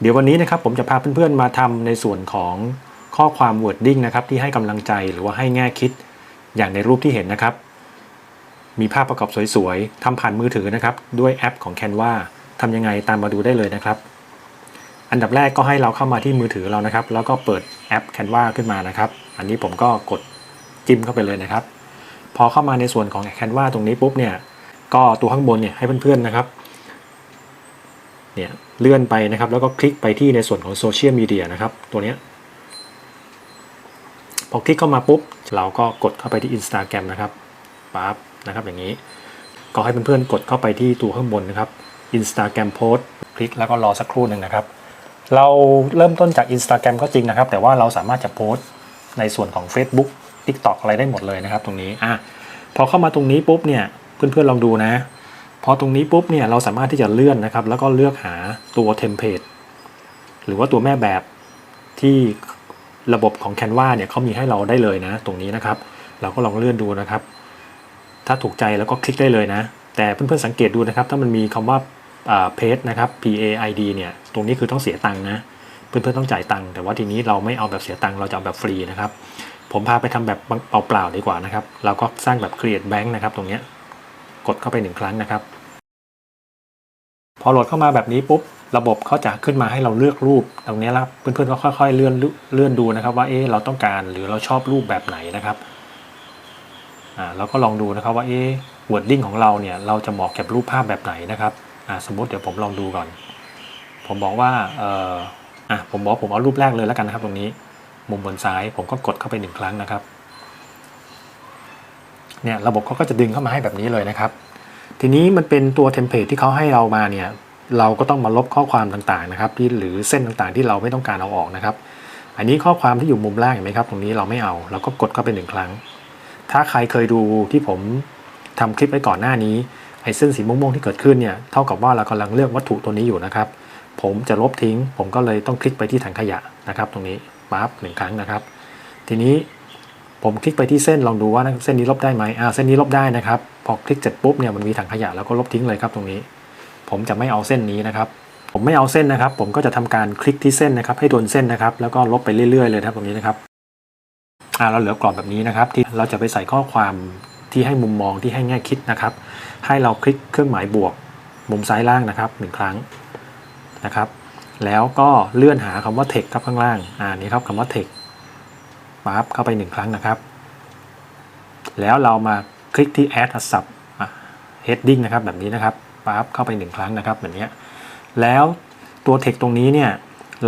เดี๋ยววันนี้นะครับผมจะพาเพื่อนๆมาทำในส่วนของข้อความ wording นะครับที่ให้กำลังใจหรือว่าให้แง่คิดอย่างในรูปที่เห็นนะครับ มีภาพประกอบสวยๆทำผ่านมือถือนะครับด้วยแอปของ Canva ทำยังไงตามมาดูได้เลยนะครับ อันดับแรกก็ให้เราเข้ามาที่มือถือเรานะครับ แล้วก็เปิดแอป Canva ขึ้นมานะครับ อันนี้ผมก็กดจิ้มเข้าไปเลยนะครับ พอเข้ามาในส่วนของ Canva ตรงนี้ปุ๊บเนี่ยก็ตัวข้างบนเนี่ยให้เพื่อนๆนะครับ เนี่ยเลื่อนไปนะครับ แล้วก็คลิกไปที่ในส่วนของโซเชียลมีเดียนะครับ ตัวเนี้ยพอคลิกเข้ามาปุ๊บ เราก็กดเข้าไปที่ Instagram นะครับปั๊บนะครับอย่างนี้ ก็ให้เพื่อนๆกดเข้าไปที่ตัวข้างบนนะครับ Instagram Post คลิกแล้วก็รอสักครู่หนึ่งนะครับ เราเริ่มต้นจาก Instagram ก็จริงนะครับ แต่ว่าเราสามารถจะโพสต์ในส่วนของ Facebook TikTok อะไรได้หมดเลยนะครับ ตรงนี้อะพอเข้ามาตรงนี้ปุ๊บเนี่ยเพื่อนๆลองดูนะ พอตรงนี้ปุ๊บเนี่ยเราสามารถที่จะเลื่อนนะครับ แล้วก็เลือกหาตัวเทมเพลตหรือว่าตัวแม่แบบที่ระบบของ Canva เนี่ยเขามีให้เราได้เลยนะ ตรงนี้นะครับ เราก็ลองเลื่อนดูนะครับ ถ้าถูกใจแล้วก็คลิกได้เลยนะ แต่เพื่อนๆสังเกตดูนะครับ ถ้ามันมีคำว่าเพจนะครับ P A I D เนี่ยตรงนี้คือต้องเสียตังค์นะ เพื่อนๆต้องจ่ายตังค์แต่ว่าทีนี้เราไม่เอาแบบเสียตังค์เราจะเอาแบบฟรีนะครับ ผมพาไปทำแบบเปล่าๆดีกว่านะครับ เราก็สร้างแบบ create bank นะครับตรงเนี้ย กดเข้าไปหนึ่งครั้งนะครับ พอโหลดเข้ามาแบบนี้ปุ๊บระบบเขาจะขึ้นมาให้เราเลือกรูปตรงนี้แล้วเพื่อนๆก็ค่อยๆเลื่อนเลื่อนดูนะครับ ว่าเอ๊ะเราต้องการหรือเราชอบรูปแบบไหนนะครับอ่าเราก็ลองดูนะครับว่าเอ๊ะ wording ของเราเนี่ยเราจะเหมาะกับรูปภาพแบบไหนนะครับอ่าสมมติเดี๋ยวผมลองดูก่อน ผมบอกว่าเอ่ออะผมบอกผมเอารูปแรกเลยแล้วกันนะครับ ตรงนี้ มุมบนซ้ายผมก็กดเข้าไปหนึ่งครั้งนะครับ เนี่ยระบบเขาก็จะดึงเข้ามาให้แบบนี้เลยนะครับ ทีนี้มันเป็นตัวเทมเพลตที่เขาให้เรามาเนี่ยเราก็ต้องมาลบข้อความต่างๆนะครับที่หรือเส้นต่างๆที่เราไม่ต้องการเอาออกนะครับ อันนี้ข้อความที่อยู่มุมล่างเห็นไหมครับ ตรงนี้เราไม่เอาเราก็กดเข้าไปหนึ่งครั้ง ถ้าใครเคยดูที่ผมทำคลิปไว้ก่อนหน้านี้ไอ้เส้นสีม่วงๆที่เกิดขึ้นเนี่ยเท่ากับว่าเรากำลังเลือกวัตถุตัวนี้อยู่นะครับ ผมจะลบทิ้ง ผมก็เลยต้องคลิกไปที่ถังขยะนะครับ ตรงนี้ปั๊บหนึ่งครั้งนะครับ ทีนี้ ผมคลิกไปที่เส้นลองดูว่าเส้นนี้ลบได้ไหมอ่าเส้นนี้ลบได้นะครับ พอคลิกเสร็จปุ๊บเนี่ยมันมีถังขยะแล้วก็ลบทิ้งเลยครับตรงนี้ ผมจะไม่เอาเส้นนี้นะครับ ผมไม่เอาเส้นนะครับ ผมก็จะทำการคลิกที่เส้นนะครับ ให้โดนเส้นนะครับ แล้วก็ลบไปเรื่อยๆเลยครับตรงนี้นะครับอ่าเราเหลือกรอบแบบนี้นะครับ ที่เราจะไปใส่ข้อความที่ให้มุมมองที่ให้แง่คิดนะครับ ให้เราคลิกเครื่องหมายบวก มุมซ้ายล่างนะครับหนึ่งครั้งนะครับ แล้วก็เลื่อนหาคำว่า text ครับข้างล่างอ่านี่ครับคำว่า text ปั๊บเข้าไปหนึ่งครั้งนะครับ แล้วเรามาคลิกที่ add a sub อะ heading นะครับแบบนี้นะครับปั๊บเข้าไปหนึ่งครั้งนะครับแบบนี้แล้วตัว text ตรงนี้เนี่ย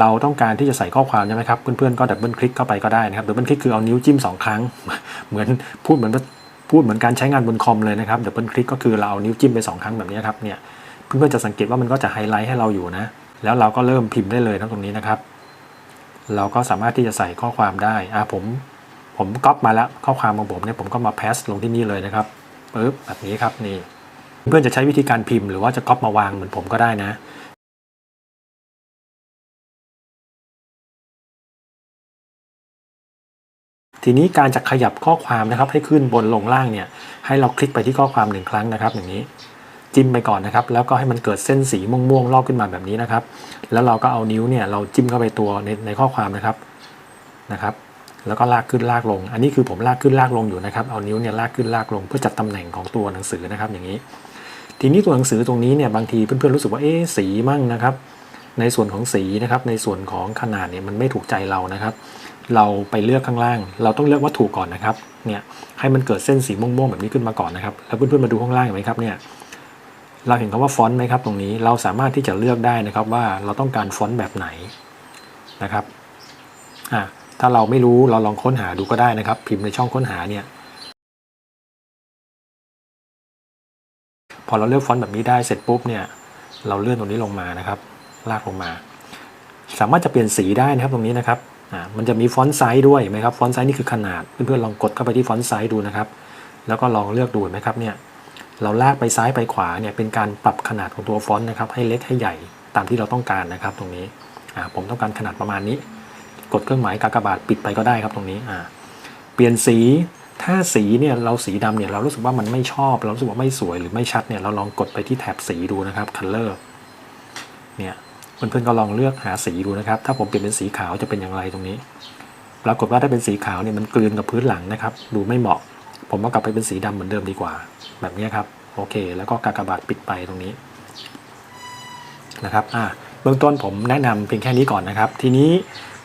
เราต้องการที่จะใส่ข้อความใช่ไหมครับ เพื่อนๆก็ดับเบิลคลิกเข้าไปก็ได้นะครับดับเบิลคลิกคือเอานิ้วจิ้มสองครั้ง เหมือนพูดเหมือนพูดเหมือนการใช้งานบนคอมเลยนะครับดับเบิลคลิกก็คือเราเอานิ้วจิ้มไปสองครั้งแบบนี้ครับเนี่ยเพื่อนๆจะสังเกตว่ามันก็จะไฮไลท์ให้เราอยู่นะ แล้วเราก็เริ่มพิมพ์ได้เลยทั้งตรงนี้นะครับ เราก็สามารถที่จะใส่ข้อความได้อ่าผมผมก๊อปมาแล้วข้อความของผมเนี่ยผมก็มาแพสลงที่นี่เลยนะครับปึ๊บแบบนี้ครับนี่ เพื่อนจะใช้วิธีการพิมพ์หรือว่าจะก๊อปมาวางเหมือนผมก็ได้นะทีนี้การจะขยับข้อความนะครับให้ขึ้นบนลงล่างเนี่ยให้เราคลิกไปที่ข้อความหนึ่งครั้งนะครับอย่างนี้ จิ้มไปก่อนนะครับ แล้วก็ให้มันเกิดเส้นสีม่วงๆลอกขึ้นมาแบบนี้นะครับ แล้วเราก็เอานิ้วเนี่ยเราจิ้มเข้าไปตัวในในข้อความนะครับนะครับ แล้วก็ลากขึ้นลากลง อันนี้คือผมลากขึ้นลากลงอยู่นะครับ เอานิ้วเนี่ยลากขึ้นลากลง เพื่อจัดตำแหน่งของตัวหนังสือนะครับ อย่างนี้ ทีนี้ตัวหนังสือตรงนี้เนี่ยบางทีเพื่อนๆรู้สึกว่าเอ๊ะสีมั่งนะครับ ในส่วนของสีนะครับ ในส่วนของขนาดเนี่ยมันไม่ถูกใจเรานะครับ เราไปเลือกข้างล่าง เราต้องเลือกวัตถุก่อนนะครับ เนี่ยให้มันเกิดเส้นสีม่วงๆแบบนี้ขึ้นมาก่อนนะครับ แล้วเพื่อนๆมาดูข้างล่างเห็นไหมครับเนี่ย เราเห็นคำว่าฟอนต์ไหมครับตรงนี้เราสามารถที่จะเลือกได้นะครับว่าเราต้องการฟอนต์แบบไหนนะครับอ่าถ้าเราไม่รู้เราลองค้นหาดูก็ได้นะครับ พิมพ์ในช่องค้นหาเนี่ยพอเราเลือกฟอนต์แบบนี้ได้เสร็จปุ๊บเนี่ยเราเลื่อนตรงนี้ลงมานะครับ ลากลงมา สามารถจะเปลี่ยนสีได้นะครับตรงนี้นะครับอ่ามันจะมีฟอนต์ไซส์ด้วยไหมครับฟอนต์ไซส์นี่คือขนาดเพื่อนๆลองกดเข้าไปที่ฟอนต์ไซส์ดูนะครับ แล้วก็ลองเลือกดูเห็นไหมครับเนี่ย เราลากไปซ้ายไปขวาเนี่ยเป็นการปรับขนาดของตัวฟอนต์นะครับให้เล็กให้ใหญ่ตามที่เราต้องการนะครับตรงนี้ผมต้องการขนาดประมาณนี้ กดเครื่องหมายกากบาทปิดไปก็ได้ครับตรงนี้เปลี่ยนสีถ้าสีเนี่ยเราสีดำเนี่ยเรารู้สึกว่ามันไม่ชอบเรารู้สึกว่าไม่สวยหรือไม่ชัดเนี่ยเราลองกดไปที่แถบสีดูนะครับ color เนี่ยเพื่อนๆก็ลองเลือกหาสีดูนะครับ ถ้าผมเปลี่ยนเป็นสีขาวจะเป็นอย่างไรตรงนี้ ปรากฏว่าถ้าเป็นสีขาวเนี่ยมันกลืนกับพื้นหลังนะครับ ดูไม่เหมาะ ผมก็กลับไปเป็นสีดำเหมือนเดิมดีกว่า แบบนี้ครับ โอเค แล้วก็กากบาทปิดไปตรงนี้นะครับอ่าเบื้องต้นผมแนะนำเพียงแค่นี้ก่อนนะครับ ทีนี้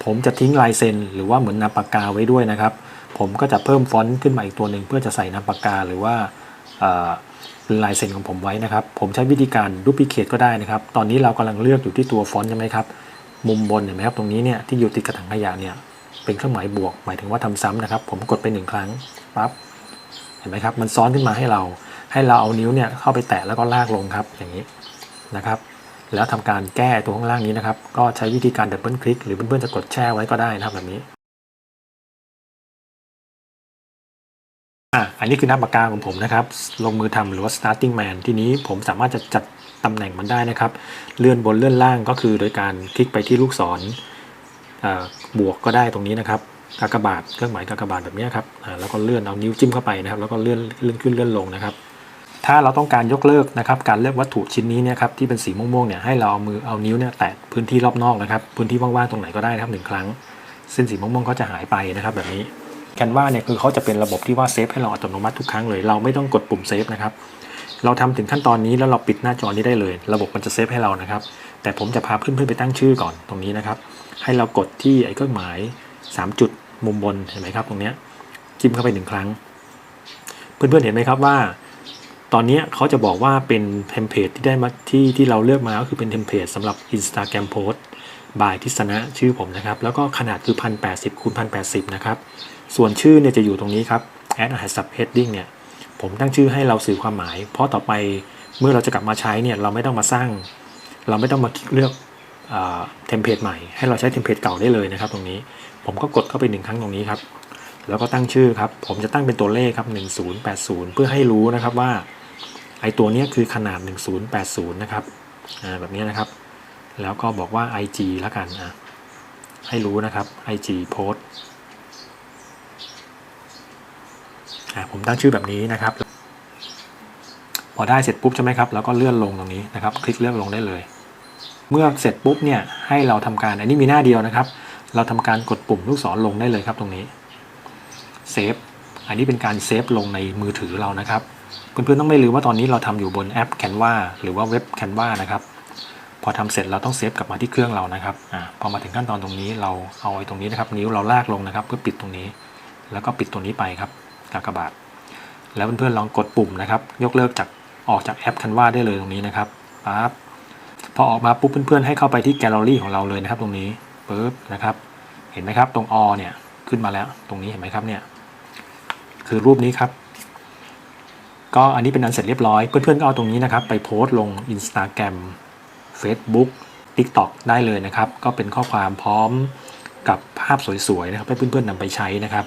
ผมจะทิ้งลายเซ็นหรือว่าเหมือนนามปากกาไว้ด้วยนะครับ ผมก็จะเพิ่มฟอนต์ขึ้นมาอีกตัวหนึ่งเพื่อจะใส่นามปากกาหรือว่าเอ่อลายเซ็นของผมไว้นะครับ ผมใช้วิธีการดูพิเคทก็ได้นะครับ ตอนนี้เรากำลังเลือกอยู่ที่ตัวฟอนต์ใช่ไหมครับ มุมบนเห็นไหมครับ ตรงนี้เนี่ยที่อยู่ติดกระถางขยะเนี่ยเป็นเครื่องหมายบวก หมายถึงว่าทำซ้ำนะครับ ผมกดไปหนึ่งครั้งปั๊บ เห็นไหมครับ มันซ้อนขึ้นมาให้เรา ให้เราเอานิ้วเนี่ยเข้าไปแตะแล้วก็ลากลงครับอย่างนี้นะครับ แล้วทำการแก้ตัวข้างล่างนี้นะครับ ก็ใช้วิธีการดับเบิลคลิกหรือเพื่อนๆจะกดแช่ไว้ก็ได้นะครับแบบนี้อะอันนี้คือหน้าปากกาของผมนะครับ ลงมือทำหรือว่า starting man ทีนี้ผมสามารถจะจัดตำแหน่งมันได้นะครับ เลื่อนบนเลื่อนล่างก็คือโดยการคลิกไปที่ลูกศรบวกก็ได้ตรงนี้นะครับ กากบาทเครื่องหมายกากบาทแบบนี้ครับแล้วก็เลื่อนเอานิ้วจิ้มเข้าไปนะครับ แล้วก็เลื่อนเลื่อนขึ้นเลื่อนลงนะครับ ถ้าเราต้องการยกเลิกนะครับ การเลือกวัตถุชิ้นนี้เนี่ยครับที่เป็นสีม่วงๆเนี่ยให้เราเอามือเอานิ้วเนี่ยแตะพื้นที่รอบนอกนะครับ พื้นที่ว่างๆตรงไหนก็ได้นะครับหนึ่งครั้งเส้นสีม่วงๆก็จะหายไปนะครับ แบบนี้แคนวาเนี่ยคือเขาจะเป็นระบบที่ว่าเซฟให้เราอัตโนมัติทุกครั้งเลย เราไม่ต้องกดปุ่มเซฟนะครับเราทำถึงขั้นตอนนี้แล้วเราปิดหน้าจอนี้ได้เลย ระบบมันจะเซฟให้เรานะครับ แต่ผมจะพาเพื่อนๆไปตั้งชื่อก่อนตรงนี้นะครับ ให้เรากดที่ไอ้เครื่องหมาย 3 จุด มุมบนเห็นไหมครับตรงเนี้ยจิ้มเข้าไปหนึ่งครั้ง เพื่อนๆเห็นไหมครับว่า ตอนนี้เขาจะบอกว่าเป็นเทมเพลตที่ได้มาที่ที่เราเลือกมาก็คือเป็นเทมเพลตสำหรับ Instagram Post บายทิศนะชื่อผมนะครับ แล้วก็ขนาดคือ 1080คูณ1080 นะครับ ส่วนชื่อเนี่ยจะอยู่ตรงนี้ครับ add a sub heading เนี่ย ผมตั้งชื่อให้เราสื่อความหมาย เพราะต่อไปเมื่อเราจะกลับมาใช้เนี่ยเราไม่ต้องมาสร้าง เราไม่ต้องมาเลือก เทมเพลตใหม่ให้เราใช้เทมเพลตเก่าได้เลยนะครับ ตรงนี้ผมก็กดเข้าไปหนึ่งครั้งตรงนี้ครับ แล้วก็ตั้งชื่อครับ ผมจะตั้งเป็นตัวเลขครับ 1080 เพื่อให้รู้นะครับว่าไอตัวนี้คือขนาด 1080 นะครับแบบนี้นะครับ แล้วก็บอกว่า IG แล้วกันอะให้รู้นะครับ IG post ผมตั้งชื่อแบบนี้นะครับ พอได้เสร็จปุ๊บใช่ไหมครับ แล้วก็เลื่อนลงตรงนี้นะครับ คลิกเลื่อนลงได้เลย เมื่อเสร็จปุ๊บเนี่ยให้เราทำการอันนี้มีหน้าเดียวนะครับ เราทำการกดปุ่มลูกศรลงได้เลยครับตรงนี้เซฟอันนี้เป็นการเซฟลงในมือถือเรานะครับเพื่อนๆต้องไม่ลืมว่าตอนนี้เราทำอยู่บนแอป Canva หรือว่าเว็บ Canva นะครับพอทำเสร็จเราต้องเซฟกลับมาที่เครื่องเรานะครับอ่าพอมาถึงขั้นตอนตรงนี้เราเอาไอ้ตรงนี้นะครับ นิ้วเราลากลงนะครับ เพื่อปิดตรงนี้ แล้วก็ปิดตัวนี้ไปครับกากบาท แล้วเพื่อนๆลองกดปุ่มนะครับ ยกเลิกจากออกจากแอป Canva ได้เลยตรงนี้นะครับปั๊บ พอออกมาปุ๊บเพื่อนๆให้เข้าไปที่แกลเลอรี่ของเราเลยนะครับ ตรงนี้ปุ๊บนะครับ เห็นไหมครับตรงอเนี่ยขึ้นมาแล้ว ตรงนี้เห็นไหมครับเนี่ยคือรูปนี้ครับ ก็อันนี้เป็นอันเสร็จเรียบร้อย เพื่อนๆก็เอาตรงนี้นะครับ ไปโพสต์ลง Instagram Facebook TikTok ได้เลยนะครับ ก็เป็นข้อความพร้อมกับภาพสวยๆนะครับให้เพื่อนๆนำไปใช้นะครับ